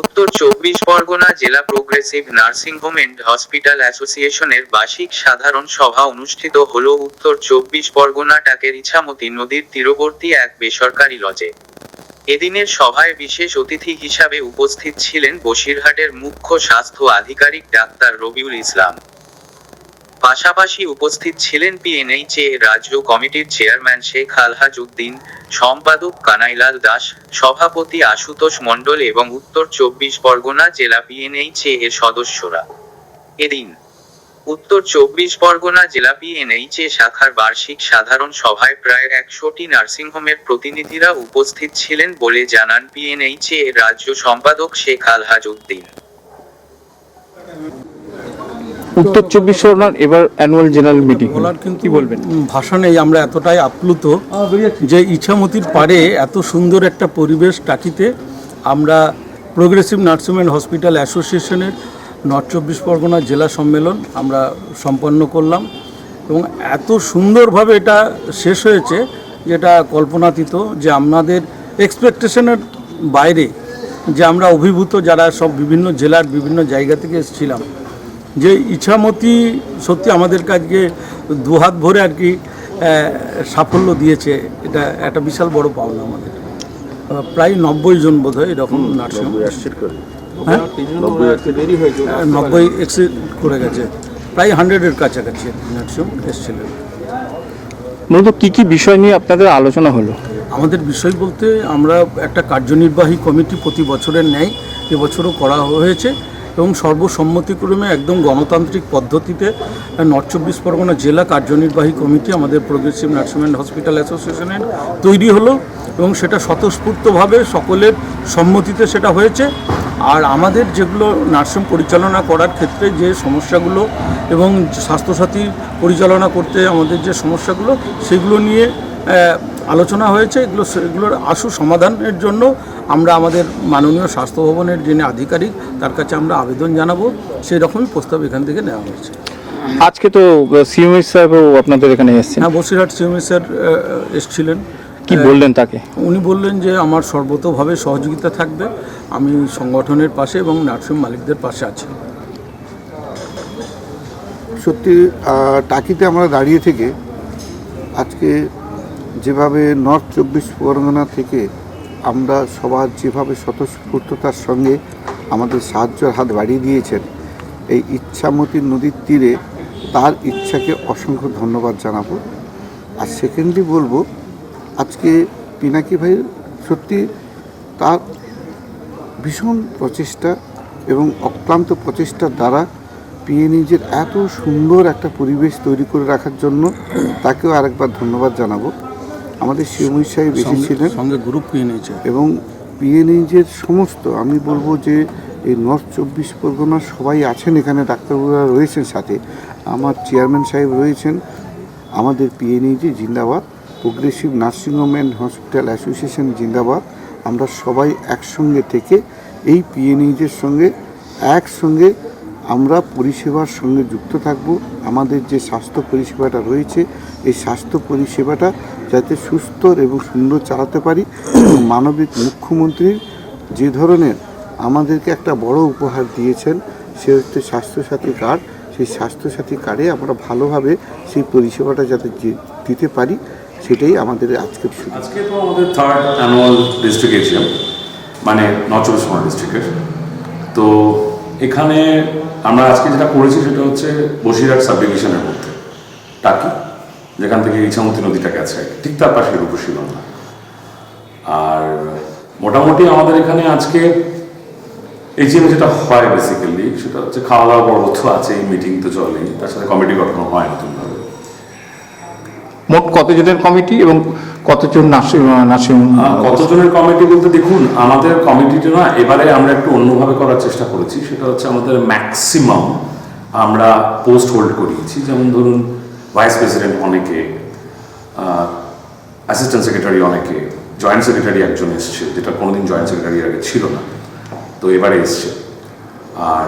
উত্তর চব্বিশ পরগনা জেলা progressive nursing home and hospital অ্যাসোসিয়েশনের বার্ষিক সাধারণ সভা অনুষ্ঠিত হল উত্তর চব্বিশ পরগনা টাকের ইছামতি নদীর তীরবর্তী এক বেসরকারি লজে। এদিনের সভায় বিশেষ অতিথি হিসাবে উপস্থিত ছিলেন বসিরহাটের মুখ্য স্বাস্থ্য আধিকারিক ডাক্তার রবিউল ইসলাম। পাশাপাশি উপস্থিত ছিলেন পিএনএইচএ রাজ্য কমিটির চেয়ারম্যান শেখ আলহাজ উদ্দিন সম্পাদক কানাইলাল দাস, সভাপতি আশুতোষ মণ্ডল এবং উত্তর চব্বিশ পরগনা জেলা পিএনএইচএ এর সদস্যরা। এদিন উত্তর চব্বিশ পরগনা জেলা পিএনএইচএ শাখার বার্ষিক সাধারণ সভায় প্রায় একশোটি নার্সিংহোমের প্রতিনিধিরা উপস্থিত ছিলেন বলে জানান পিএনএইচএ এর রাজ্য সম্পাদক শেখ আলহাজ উদ্দিন উত্তর চব্বিশ পরগনার এবার অ্যানুয়াল জেনারেল মিটিং বলার কিন্তু বলবেন? উম, ভাষা নেই আমরা এতটাই আপ্লুত যে ইছামতির পারে এত সুন্দর একটা পরিবেশ টাকিতে আমরা প্রোগ্রেসিভ নার্সিং অ্যান্ড হসপিটাল অ্যাসোসিয়েশনের নর্থ চব্বিশ পরগনা জেলা সম্মেলন আমরা সম্পন্ন করলাম এবং এত সুন্দরভাবে এটা শেষ হয়েছে যেটা কল্পনাতীত যে আমাদের এক্সপেকটেশনের বাইরে যে আমরা অভিভূত যারা সব বিভিন্ন জেলার বিভিন্ন জায়গা থেকে এসেছিলাম যে ইছামতি সত্যি আমাদের কাজকে দুহাত ভরে আর কি সাফল্য দিয়েছে এটা একটা বিশাল বড় পাওনা আমাদের। প্রায় নব্বই জন বোধ হয়? এরকম নার্সিং হ্যাঁ নব্বই এক্সিট করে গেছে। প্রায় হান্ড্রেডের কাছাকাছি নার্সিং এসেছিলেন মূলত কি কি বিষয় নিয়ে আপনাদের আলোচনা হলো? আমাদের বিষয় বলতে আমরা একটা কার্যনির্বাহী কমিটি প্রতি বছরের ন্যায় এবছরও করা হয়েছে। এবং সর্বসম্মতিক্রমে একদম গণতান্ত্রিক পদ্ধতিতে নর্থ চব্বিশ পরগনা জেলা কার্যনির্বাহী কমিটি আমাদের প্রোগ্রেসিভ নার্সিং অ্যান্ড হসপিটাল অ্যাসোসিয়েশনের তৈরি হলো এবং সেটা স্বতঃস্ফূর্তভাবে সকলের সম্মতিতে সেটা হয়েছে। আর আমাদের যেগুলো নার্সিং পরিচালনা করার ক্ষেত্রে যে সমস্যাগুলো এবং স্বাস্থ্যসাথী পরিচালনা করতে আমাদের যে সমস্যাগুলো, সেগুলো নিয়ে আলোচনা হয়েছে এগুলো সেগুলোর আশু সমাধানের জন্য আমরা আমাদের মাননীয় স্বাস্থ্য ভবনের যিনি আধিকারিক তার কাছে আমরা আবেদন জানাব। সেই রকমই প্রস্তাব এখান থেকে নেওয়া হয়েছে। আজকে তো সিএমএস সাহেবও আপনাদের এখানে এসেছেন। হ্যাঁ বসিরহাট সিএমএ স্যার এসছিলেন। কি বললেন তাকে? উনি বললেন যে আমার সর্বতোভাবে সহযোগিতা থাকবে। আমি সংগঠনের পাশে এবং নার্সিং মালিকদের পাশে আছি। সত্যি টাকিতে আমরা দাঁড়িয়ে থেকে আজকে যেভাবে নর্থ চব্বিশ পরগনা থেকে আমরা সবার যেভাবে স্বতঃস্ফূর্ততার সঙ্গে আমাদের সাহায্যের হাত বাড়িয়ে দিয়েছেন, এই ইচ্ছামতি নদীর তীরে তার ইচ্ছাকে অসংখ্য ধন্যবাদ জানাব। আর সেকেন্ডলি বলব, আজকে পিনাকি ভাই সত্যি তার ভীষণ প্রচেষ্টা এবং অক্লান্ত প্রচেষ্টার দ্বারা পিএনইজের এত সুন্দর একটা পরিবেশ তৈরি করে রাখার জন্য তাকেও আরেকবার ধন্যবাদ জানাব। আমাদের শিবমী সাহেব এসেছিলেন সঙ্গে গ্রুপ নিয়েছে এবং পিএনএইচের সমস্ত আমি বলব যে এই নর্থ চব্বিশ পরগনার সবাই আছেন এখানে ডাক্তারবাবুরা রয়েছেন সাথে। আমার চেয়ারম্যান সাহেব রয়েছেন। আমাদের পিএনইজি জিন্দাবাদ। Progressive nursing home and hospital association জিন্দাবাদ। আমরা সবাই একসঙ্গে থেকে এই পিএনএইচের সঙ্গে একসঙ্গে আমরা পরিষেবার সঙ্গে যুক্ত থাকব। আমাদের যে স্বাস্থ্য পরিষেবাটা রয়েছে, এই স্বাস্থ্য পরিষেবাটা যাতে সুস্থ এবং সুন্দর চালাতে পারি। মানবিক মুখ্যমন্ত্রীর যে ধরনের আমাদেরকে একটা বড় উপহার দিয়েছেন, সে হচ্ছে স্বাস্থ্যসাথী কার্ড। সেই স্বাস্থ্যসাথী কার্ডে আমরা ভালোভাবে সেই পরিষেবাটা যাতে দিতে পারি, সেটাই আমাদের আজকে তো আমাদের থার্ড অ্যানুয়াল ডিস্ট্রিক্ট মানে নর্থ চব্বিশ পরগনা ডিস্ট্রিক্টের তো এখানে আমরা আজকে যেটা করেছি সেটা হচ্ছে বসিরহাট সাব ডিভিশনের মধ্যে, টাকি, যেখান থেকে ইছামতি নদীটা গেছে, ঠিক তার পাশে রূপসী গঙ্গা। আর মোটামুটি আমাদের এখানে আজকে এই এজিএম যেটা হয় বেসিক্যালি সেটা হচ্ছে খাওয়া দাওয়া পর্ব আছে এই মিটিং তো চলেই, তার সাথে কমিটি গঠন হয় নতুনভাবে। মোট কতজনের কমিটি এবং কতজন নার্সিং কতজনের কমিটি বলতে দেখুন, আমাদের কমিটিটা না, এবারে আমরা একটু অন্যভাবে করার চেষ্টা করেছি। সেটা হচ্ছে আমাদের ম্যাক্সিমাম আমরা পোস্ট হোল্ড করিয়েছি। যেমন ধরুন ভাইস প্রেসিডেন্ট অনেকে অ্যাসিস্ট্যান্ট সেক্রেটারি অনেকে জয়েন্ট সেক্রেটারি একজন এসছে, যেটা কোনোদিন জয়েন্ট সেক্রেটারি আগে ছিল না, তো এবারে এসছে। আর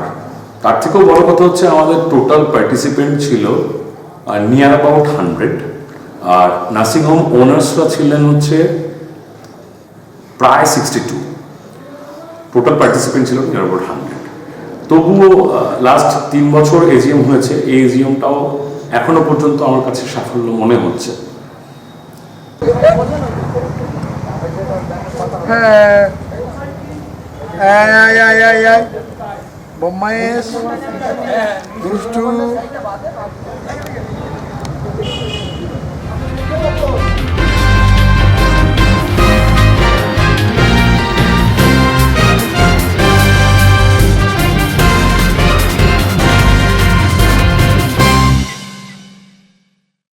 তার থেকেও বড় কথা হচ্ছে, আমাদের টোটাল পার্টিসিপেন্ট ছিল নিয়ার অ্যাবাউট হান্ড্রেড আর নার্সিংহোম ওনার্সরা ছিলেন হচ্ছে প্রায় সিক্সটি টু টোটাল পার্টিসিপেন্ট ছিল নিয়ার অ্যাবাউট হান্ড্রেড তবুও লাস্ট তিন বছর এজিএম হয়েছে। এই এজিএমটাও এখনও পর্যন্ত আমার কাছে সাফল্য মনে হচ্ছে। হ্যাঁ। আয়